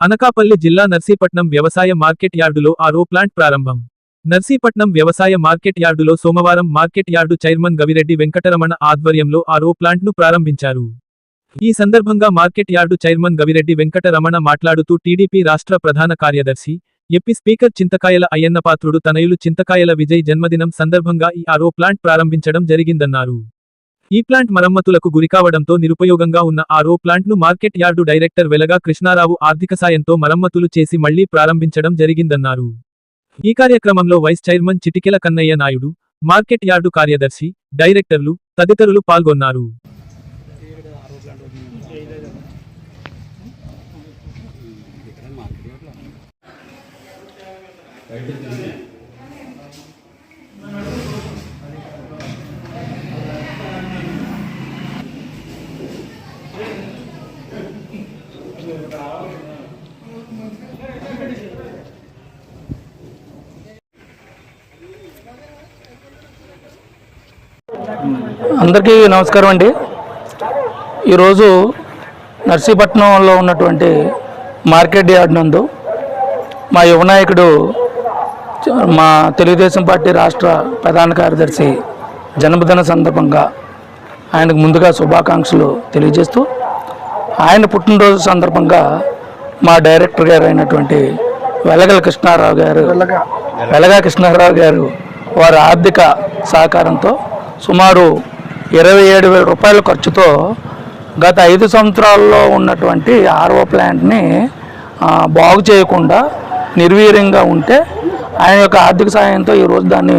అనకాపల్లి జిల్లా నర్సీపట్నం వ్యవసాయ మార్కెట్ యార్డులో ఆరో ప్లాంట్ ప్రారంభం. నర్సీపట్నం వ్యవసాయ మార్కెట్ యార్డులో సోమవారం market yard chairman Gavireddy Venkataramana ఆధ్వర్యంలో ఆరో ప్లాంట్ను ప్రారంభించారు. ఈ సందర్భంగా market yard chairman Gavireddy Venkataramana మాట్లాడుతూ టీడీపీ రాష్ట్ర ప్రధాన కార్యదర్శి ఎప్పి స్పీకర్ చింతకాయల అయ్యన్నపాత్రుడు తనయులు చింతకాయల విజయ్ జన్మదినం సందర్భంగా ఈ ఆరో ప్లాంట్ ప్రారంభించడం జరిగిందన్నారు. ఈ ప్లాంట్ మరమ్మతులకు గురికావడంతో నిరుపయోగంగా ఉన్న ఆరో ప్లాంట్ను market yard director Velaga Krishnarao ఆర్థిక సాయంతో మరమ్మతులు చేసి మళ్ళీ ప్రారంభించడం జరిగిందన్నారు. ఈ కార్యక్రమంలో vice chairman Chitikela Kannayya Naidu market yard కార్యదర్శి డైరెక్టర్లు తదితరులు పాల్గొన్నారు. అందరికీ నమస్కారం అండి. ఈరోజు నర్సీపట్నంలో ఉన్నటువంటి మార్కెట్ యార్డ్ నందు మా యువనాయకుడు మా తెలుగుదేశం పార్టీ రాష్ట్ర ప్రధాన కార్యదర్శి జన్మదిన సందర్భంగా ఆయనకు ముందుగా శుభాకాంక్షలు తెలియజేస్తూ ఆయన పుట్టినరోజు సందర్భంగా మా డైరెక్టర్ గారు అయినటువంటి వెలగల కృష్ణారావు గారు వెలగా కృష్ణారావు గారు వారి ఆర్థిక సహకారంతో సుమారు ఇరవై ఏడు వేల రూపాయల ఖర్చుతో గత ఐదు సంవత్సరాల్లో ఉన్నటువంటి ఆర్ఓ ప్లాంట్ని బాగు చేయకుండా నిర్వీర్యంగా ఉంటే ఆయన యొక్క ఆర్థిక సహాయంతో ఈరోజు దాన్ని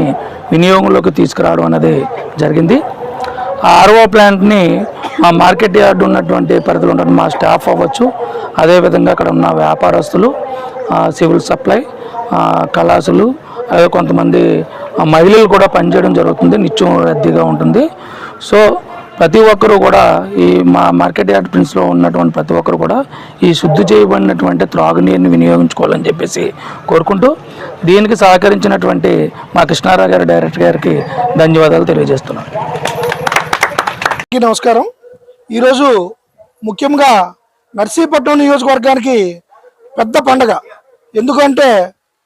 వినియోగంలోకి తీసుకురావడం అనేది జరిగింది. ఆ ఆర్ఓ ప్లాంట్ని మా మార్కెట్ యార్డ్ ఉన్నటువంటి పరిధిలో ఉన్న మా స్టాఫ్ అవ్వచ్చు అదేవిధంగా అక్కడ ఉన్న వ్యాపారస్తులు సివిల్ సప్లై కళాసులు అదే కొంతమంది మహిళలు కూడా పనిచేయడం జరుగుతుంది నిత్యం రద్దీగా ఉంటుంది. సో ప్రతి ఒక్కరూ కూడా ఈ మా మార్కెట్ యార్డ్ ప్రిన్స్లో ఉన్నటువంటి ప్రతి ఒక్కరు కూడా ఈ శుద్ధి చేయబడినటువంటి త్రాగునీరుని వినియోగించుకోవాలని చెప్పేసి కోరుకుంటూ దీనికి సహకరించినటువంటి మా కృష్ణారావు గారి డైరెక్టర్ గారికి ధన్యవాదాలు తెలియజేస్తున్నాను. నమస్కారం. ఈరోజు ముఖ్యంగా నర్సీపట్నం నియోజకవర్గానికి పెద్ద పండగ. ఎందుకంటే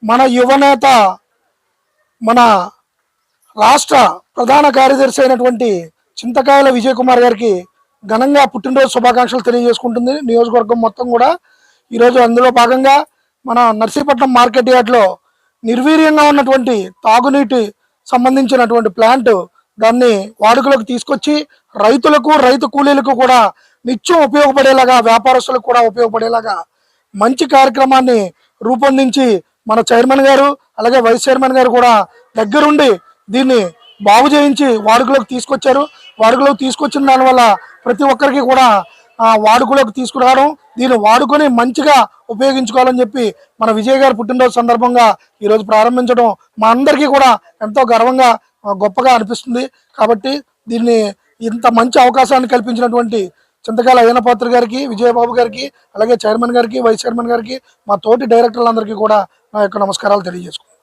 మన యువనేత మన రాష్ట్ర ప్రధాన కార్యదర్శి అయినటువంటి చింతకాయల విజయ్ కుమార్ గారికి ఘనంగా పుట్టినరోజు శుభాకాంక్షలు తెలియజేసుకుంటుంది. నియోజకవర్గం మొత్తం కూడా ఈరోజు అందులో భాగంగా మన నర్సీపట్నం మార్కెట్ యార్డ్లో నిర్వీర్యంగా ఉన్నటువంటి తాగునీటి సంబంధించినటువంటి ప్లాంట్ దాన్ని వాడుకలోకి తీసుకొచ్చి రైతులకు రైతు కూలీలకు కూడా నిత్యం ఉపయోగపడేలాగా వ్యాపారస్తులకు కూడా ఉపయోగపడేలాగా మంచి కార్యక్రమాన్ని రూపొందించి మన చైర్మన్ గారు అలాగే వైస్ చైర్మన్ గారు కూడా దగ్గరుండి దీన్ని బాగు చేయించి వాడుకలోకి తీసుకొచ్చారు. వాడుకలోకి తీసుకొచ్చిన దానివల్ల ప్రతి ఒక్కరికి కూడా ఆ, వాడుకలోకి తీసుకురావడం దీన్ని వాడుకొని మంచిగా ఉపయోగించుకోవాలని చెప్పి మన విజయ్ గారు పుట్టినరోజు సందర్భంగా ఈరోజు ప్రారంభించడం మా అందరికీ కూడా ఎంతో గర్వంగా గొప్పగా అనిపిస్తుంది. కాబట్టి దీన్ని ఇంత మంచి అవకాశాన్ని కల్పించినటువంటి చింతకాల అయ్యనపాత్ర గారికి విజయబాబు గారికి అలాగే చైర్మన్ గారికి వైస్ చైర్మన్ గారికి మా తోటి డైరెక్టర్లందరికీ కూడా నా యొక్క నమస్కారాలు తెలియజేసుకుంటాను